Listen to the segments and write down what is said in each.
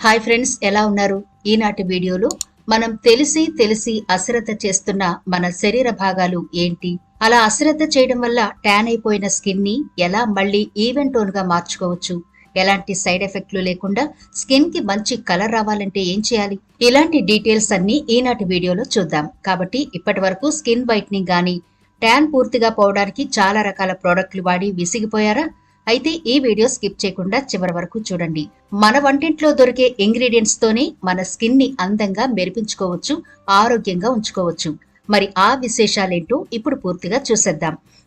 Hi friends ఎలా ఉన్నారు? ఈనాటి వీడియోలో మనం తెలిసి తెలిసి అశ్రద్ధ చేస్తున్న మన శరీర భాగాలు ఏంటి? అలా అశ్రద్ధ చేయడం వల్ల ట్యాన్ అయిపోయిన స్కిన్ని ఎలా మళ్ళీ ఈవెన్ టోన్గా మార్చుకోవచ్చు? ఎలాంటి సైడ్ ఎఫెక్ట్లు లేకుండా స్కిన్కి మంచి కలర్ రావాలంటే ఏం చేయాలి? ఇలాంటి డీటెయిల్స్ అన్ని ఈనాటి వీడియోలో చూద్దాం. కాబట్టి ఇప్పటి వరకు స్కిన్ వైట్నింగ్ గానీ ట్యాన్ పూర్తిగా పోవడానికి చాలా రకాల ప్రోడక్ట్లు వాడి విసిగిపోయారా? అయితే ఈ వీడియో స్కిప్ చేయకుండా చివరి వరకు చూడండి. మన వంటింట్లో దొరికే ఇంగ్రీడియంట్స్ తోనే మన స్కిన్ని అందంగా మెరిపించుకోవచ్చు ఆరోగ్యంగా ఉంచుకోవచ్చు. మరి ఆ విశేషాలేంటో ఇప్పుడు పూర్తిగా చూసేద్దాం.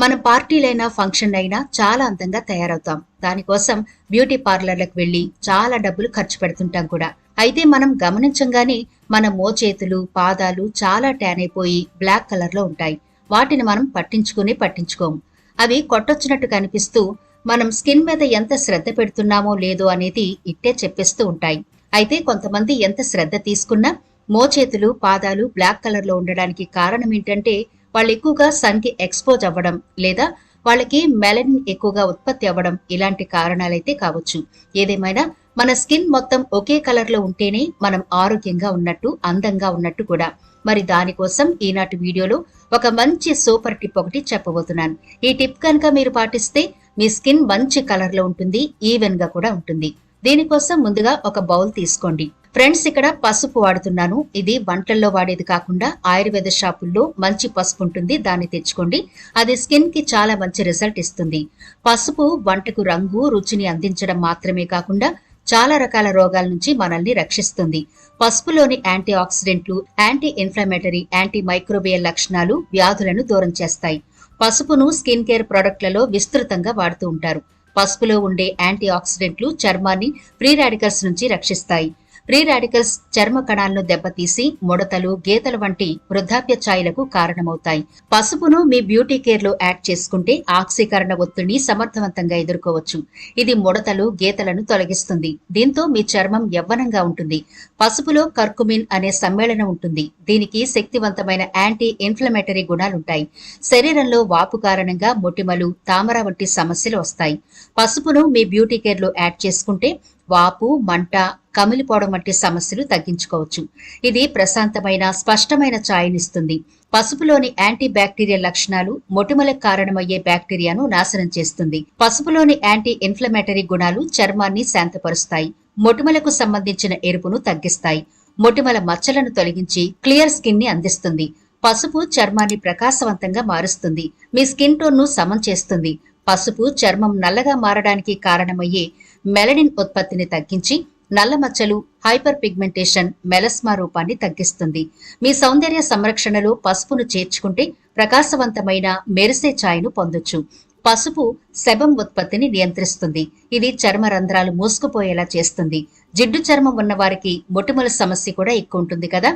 మన పార్టీలైనా ఫంక్షన్ అయినా చాలా అందంగా తయారవుతాం. దానికోసం బ్యూటీ పార్లర్లకు వెళ్ళి చాలా డబ్బులు ఖర్చు పెడుతుంటాం కూడా. అయితే మనం గమనించంగానే మన మోచేతులు పాదాలు చాలా ట్యాన్ అయిపోయి బ్లాక్ కలర్లో ఉంటాయి. వాటిని మనం పట్టించుకుని పట్టించుకోము అవి కొట్టొచ్చినట్టు కనిపిస్తూ మనం స్కిన్ మీద ఎంత శ్రద్ధ పెడుతున్నామో లేదో అనేది ఇట్టే చెప్పేస్తూ ఉంటాయి. అయితే కొంతమంది ఎంత శ్రద్ధ తీసుకున్నా మోచేతులు పాదాలు బ్లాక్ కలర్లో ఉండడానికి కారణం ఏంటంటే వాళ్ళు ఎక్కువగా సన్కి ఎక్స్పోజ్ అవ్వడం లేదా వాళ్ళకి మెలనిన్ ఎక్కువగా ఉత్పత్తి అవ్వడం ఇలాంటి కారణాలైతే కావచ్చు. ఏదేమైనా మన స్కిన్ మొత్తం ఒకే కలర్లో ఉంటేనే మనం ఆరోగ్యంగా ఉన్నట్టు అందంగా ఉన్నట్టు కూడా. మరి దానికోసం ఈనాటి వీడియోలో ఒక మంచి సూపర్ టిప్ ఒకటి చెప్పబోతున్నాను. ఈ టిప్ కనుక మీరు పాటిస్తే మీ స్కిన్ మంచి కలర్లో ఉంటుంది ఈవెన్గా కూడా ఉంటుంది. దీనికోసం ముందుగా ఒక బౌల్ తీసుకోండి. ఫ్రెండ్స్ ఇక్కడ పసుపు వాడుతున్నాను. ఇది వంటల్లో వాడేది కాకుండా ఆయుర్వేద షాపుల్లో మంచి పసుపు ఉంటుంది దాన్ని తెచ్చుకోండి. అది స్కిన్కి చాలా మంచి రిజల్ట్ ఇస్తుంది. పసుపు వంటకు రంగు రుచిని అందించడం మాత్రమే కాకుండా చాలా రకాల రోగాల నుంచి మనల్ని రక్షిస్తుంది. పసుపులోని యాంటీ ఆక్సిడెంట్లు యాంటీ ఇన్ఫ్లమేటరీ యాంటీ మైక్రోబియల్ లక్షణాలు వ్యాధులను దూరం చేస్తాయి. పసుపును స్కిన్ కేర్ ప్రొడక్ట్లలో విస్తృతంగా వాడుతూ ఉంటారు. పసుపులో ఉండే యాంటీ ఆక్సిడెంట్లు చర్మాన్ని ఫ్రీ రాడికల్స్ నుంచి రక్షిస్తాయి. ఫ్రీ రాడికల్స్ చర్మ కణాలను దెబ్బతీసి ముడతలు గీతల వంటి వృద్ధాప్య ఛాయలకు కారణమవుతాయి. పసుపును మీ బ్యూటీ కేర్లో యాడ్ చేసుకుంటే ఆక్సీకరణ ఒత్తిడిని సమర్థవంతంగా ఎదుర్కోవచ్చు. ఇది ముడతలు గీతలను తొలగిస్తుంది. దీంతో మీ చర్మం యవ్వనంగా ఉంటుంది. పసుపులో కర్కుమిన్ అనే సమ్మేళనం ఉంటుంది. దీనికి శక్తివంతమైన యాంటీ ఇన్ఫ్లమేటరీ గుణాలుంటాయి. శరీరంలో వాపు కారణంగా మొటిమలు తామర వంటి సమస్యలు వస్తాయి. పసుపును మీ బ్యూటీ కేర్లో యాడ్ చేసుకుంటే వాపు మంట కమిలిపోవడం వంటి సమస్యలు తగ్గించుకోవచ్చు. ఇది ప్రశాంతమైన స్పష్టమైన ఛాయనిస్తుంది పసుపులోని యాంటీ బ్యాక్టీరియల్ లక్షణాలు మొటిమలకు కారణమయ్యే బ్యాక్టీరియాను నాశనం చేస్తుంది. పసుపులోని యాంటీ ఇన్ఫ్లమేటరీ గుణాలు చర్మాన్ని శాంతపరుస్తాయి. మొటిమలకు సంబంధించిన ఎరుపును తగ్గిస్తాయి. మొటిమల మచ్చలను తొలగించి క్లియర్ స్కిన్ని అందిస్తుంది. పసుపు చర్మాన్ని ప్రకాశవంతంగా మారుస్తుంది. మీ స్కిన్ టోన్ను సమం చేస్తుంది. పసుపు చర్మం నల్లగా మారడానికి కారణమయ్యే మెలనిన్ ఉత్పత్తిని తగ్గించి నల్ల మచ్చలు హైపర్ పిగ్మెంటేషన్ మెలస్మా రూపాన్ని తగ్గిస్తుంది. మీ సౌందర్య సంరక్షణలో పసుపును చేర్చుకుంటే ప్రకాశవంతమైన మెరిసే ఛాయను పొందొచ్చు. పసుపు శబం ఉత్పత్తిని నియంత్రిస్తుంది. ఇది చర్మ రంధ్రాలు మూసుకుపోయేలా చేస్తుంది. జిడ్డు చర్మం ఉన్న వారికి మొటిమల సమస్య కూడా ఎక్కువ ఉంటుంది కదా.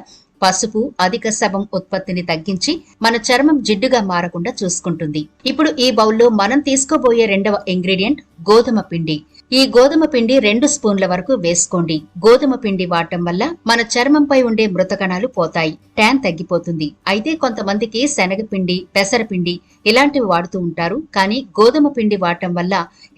పసుపు అధిక శబం ఉత్పత్తిని తగ్గించి మన చర్మం జిడ్డుగా మారకుండా చూసుకుంటుంది. ఇప్పుడు ఈ బౌల్లో మనం తీసుకోబోయే రెండవ ఇంగ్రీడియంట్ గోధుమ పిండి. ఈ గోధుమ పిండి రెండు స్పూన్ల వరకు వేసుకోండి. గోధుమ పిండి వాడటం వల్ల మన చర్మంపై ఉండే మృతకణాలు పోతాయి. ట్యాన్ తగ్గిపోతుంది. అయితే కొంతమందికి శనగపిండి పెసరపిండి ఇలాంటివి వాడుతూ ఉంటారు. కానీ గోధుమ పిండి వాడటం వల్ల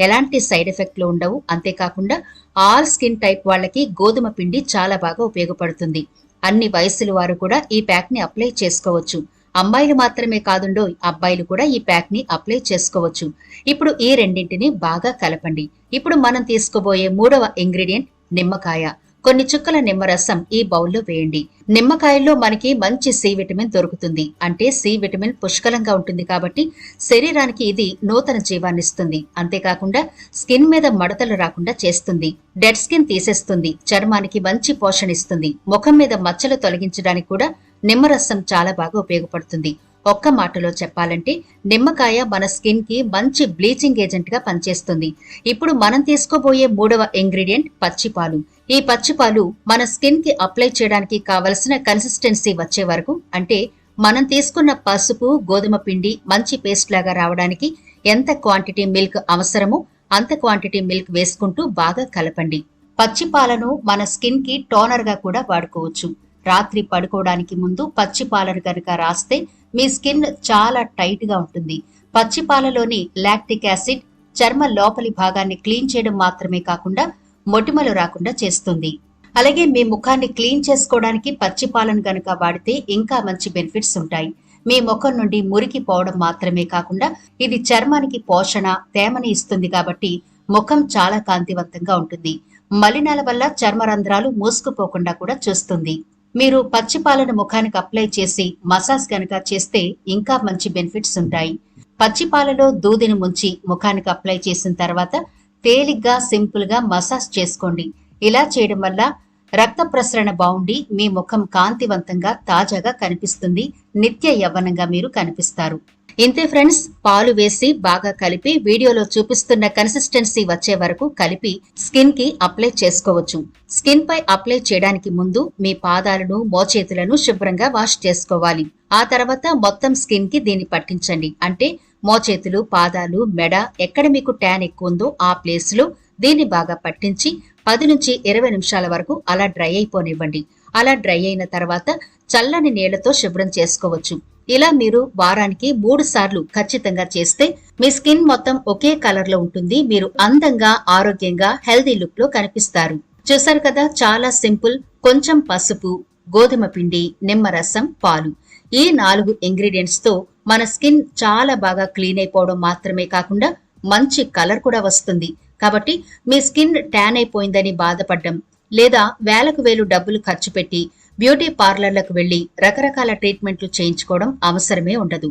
ఎలాంటి సైడ్ ఎఫెక్ట్లు ఉండవు. అంతేకాకుండా ఆల్ స్కిన్ టైప్ వాళ్ళకి గోధుమ పిండి చాలా బాగా ఉపయోగపడుతుంది. అన్ని వయసుల వారు కూడా ఈ ప్యాక్ని అప్లై చేసుకోవచ్చు. అమ్మాయిలు మాత్రమే కాదుండో అబ్బాయిలు కూడా ఈ ప్యాక్ని అప్లై చేసుకోవచ్చు. ఇప్పుడు ఈ రెండింటిని బాగా కలపండి. ఇప్పుడు మనం తీసుకోబోయే మూడవ ఇంగ్రీడియంట్ నిమ్మకాయ. కొన్ని చుక్కల నిమ్మరసం ఈ బౌల్లో వేయండి. నిమ్మకాయల్లో మనకి మంచి సి విటమిన్ దొరుకుతుంది. అంటే సి విటమిన్ పుష్కలంగా ఉంటుంది కాబట్టి శరీరానికి ఇది నూతన జీవాన్నిస్తుంది అంతేకాకుండా స్కిన్ మీద మడతలు రాకుండా చేస్తుంది. డెడ్ స్కిన్ తీసేస్తుంది. చర్మానికి మంచి పోషణ ఇస్తుంది. ముఖం మీద మచ్చలు తొలగించడానికి కూడా నిమ్మరసం చాలా బాగా ఉపయోగపడుతుంది. ఒక్క మాటలో చెప్పాలంటే నిమ్మకాయ మన స్కిన్కి మంచి బ్లీచింగ్ ఏజెంట్గా పనిచేస్తుంది. ఇప్పుడు మనం తీసుకోబోయే మూడవ ఇంగ్రీడియంట్ పచ్చిపాలు. ఈ పచ్చిపాలు మన స్కిన్కి అప్లై చేయడానికి కావలసిన కన్సిస్టెన్సీ వచ్చే వరకు అంటే మనం తీసుకున్న పసుపు గోధుమ పిండి మంచి పేస్ట్ లాగా రావడానికి ఎంత క్వాంటిటీ మిల్క్ అవసరమో అంత క్వాంటిటీ మిల్క్ వేసుకుంటూ బాగా కలపండి. పచ్చిపాలను మన స్కిన్కి టోనర్గా కూడా వాడుకోవచ్చు. రాత్రి పడుకోవడానికి ముందు పచ్చి పాలను కనుక రాస్తే మీ స్కిన్ చాలా టైట్గా ఉంటుంది. పచ్చి పాలలోని లాక్టిక్ యాసిడ్ చర్మ లోపలి భాగాన్ని క్లీన్ చేయడం మాత్రమే కాకుండా మొటిమలు రాకుండా చేస్తుంది. అలాగే మీ ముఖాన్ని క్లీన్ చేసుకోవడానికి పచ్చి పాలను కనుక వాడితే ఇంకా మంచి బెనిఫిట్స్ ఉంటాయి. మీ ముఖం నుండి మురికి పోవడం మాత్రమే కాకుండా ఇది చర్మానికి పోషణ తేమని ఇస్తుంది కాబట్టి ముఖం చాలా కాంతివంతంగా ఉంటుంది. మలినాల వల్ల చర్మ రంధ్రాలు మూసుకుపోకుండా కూడా చూస్తుంది. మీరు పచ్చి పాలను ముఖానికి అప్లై చేసి మసాజ్ కనుక చేస్తే ఇంకా మంచి బెనిఫిట్స్ ఉంటాయి. పచ్చి పాలలో దూదిని ముంచి ముఖానికి అప్లై చేసిన తర్వాత తేలిగ్గా సింపుల్గా మసాజ్ చేసుకోండి. ఇలా చేయడం వల్ల రక్త ప్రసరణ బాగుండి మీ ముఖం కాంతివంతంగా తాజాగా కనిపిస్తుంది. నిత్య యవ్వనంగా మీరు కనిపిస్తారు. ఇంతే ఫ్రెండ్స్ పాలు వేసి బాగా కలిపి వీడియోలో చూపిస్తున్న కన్సిస్టెన్సీ వచ్చే వరకు కలిపి స్కిన్కి అప్లై చేసుకోవచ్చు. స్కిన్ పై అప్లై చేయడానికి ముందు మీ పాదాలను మోచేతులను శుభ్రంగా వాష్ చేసుకోవాలి. ఆ తర్వాత మొత్తం స్కిన్కి దీన్ని పట్టించండి. అంటే మోచేతులు పాదాలు మెడ ఎక్కడ మీకు ట్యాన్ ఎక్కువ ఉందో ఆ ప్లేస్లో దీన్ని బాగా పట్టించి పది నుంచి ఇరవై నిమిషాల వరకు అలా డ్రై అయిపోనివ్వండి. అలా డ్రై అయిన తర్వాత చల్లని నీళ్ళతో శుభ్రం చేసుకోవచ్చు. ఇలా మీరు వారానికి మూడు సార్లు ఖచ్చితంగా చేస్తే మీ స్కిన్ మొత్తం ఒకే కలర్లో ఉంటుంది. మీరు అందంగా ఆరోగ్యంగా హెల్దీ లుక్లో కనిపిస్తారు. చూసారు కదా చాలా సింపుల్. కొంచెం పసుపు గోధుమ పిండి నిమ్మరసం పాలు. ఈ నాలుగు ఇంగ్రీడియంట్స్తో మన స్కిన్ చాలా బాగా క్లీన్ అయిపోవడం మాత్రమే కాకుండా మంచి కలర్ కూడా వస్తుంది. కాబట్టి మీ స్కిన్ ట్యాన్ అయిపోయిందని బాధపడ్డం లేదా వేలకు వేలు డబ్బులు ఖర్చు పెట్టి బ్యూటీ పార్లర్లకు వెళ్ళి రకరకాల ట్రీట్మెంట్లు చేయించుకోవడం అవసరమే ఉండదు.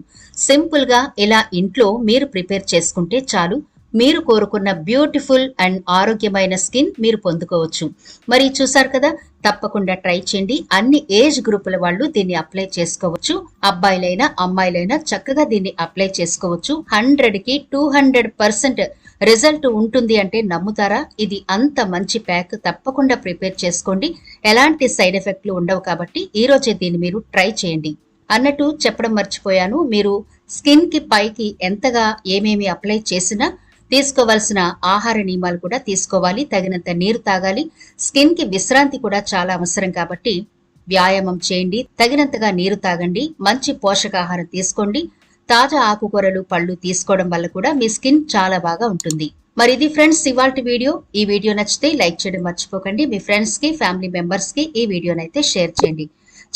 సింపుల్గా ఇలా ఇంట్లో మీరు ప్రిపేర్ చేసుకుంటే చాలు. మీరు కోరుకున్న బ్యూటిఫుల్ అండ్ ఆరోగ్యమైన స్కిన్ మీరు పొందుకోవచ్చు. మరి చూసారు కదా తప్పకుండా ట్రై చేయండి. అన్ని ఏజ్ గ్రూపుల వాళ్ళు దీన్ని అప్లై చేసుకోవచ్చు. అబ్బాయిలైనా అమ్మాయిలైనా చక్కగా దీన్ని అప్లై చేసుకోవచ్చు. హండ్రెడ్కి టూ హండ్రెడ్ పర్సెంట్ రిజల్ట్ ఉంటుంది అంటే నమ్ముతారా? ఇది అంత మంచి ప్యాక్. తప్పకుండా ప్రిపేర్ చేసుకోండి. ఎలాంటి సైడ్ ఎఫెక్ట్లు ఉండవు కాబట్టి ఈ రోజే దీన్ని మీరు ట్రై చేయండి. అన్నట్టు చెప్పడం మర్చిపోయాను. మీరు స్కిన్కి పైకి ఎంతగా ఏమేమి అప్లై చేసినా తీసుకోవాల్సిన ఆహార నియమాలు కూడా తీసుకోవాలి. తగినంత నీరు తాగాలి. స్కిన్కి విశ్రాంతి కూడా చాలా అవసరం కాబట్టి వ్యాయామం చేయండి. తగినంతగా నీరు తాగండి. మంచి పోషకాహారం తీసుకోండి. తాజా ఆకుకూరలు పళ్ళు తీసుకోవడం వల్ల కూడా మీ స్కిన్ చాలా బాగా ఉంటుంది. మరి ఇది ఫ్రెండ్స్ ఇవాల్టి వీడియో. ఈ వీడియో నచ్చితే లైక్ చేయడం మర్చిపోకండి. మీ ఫ్రెండ్స్కి ఫ్యామిలీ మెంబర్స్కి ఈ వీడియోనైతే షేర్ చేయండి.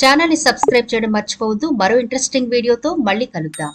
ఛానల్ని సబ్స్క్రైబ్ చేయడం మర్చిపోవద్దు. మరో ఇంట్రెస్టింగ్ వీడియోతో మళ్ళీ కలుద్దాం.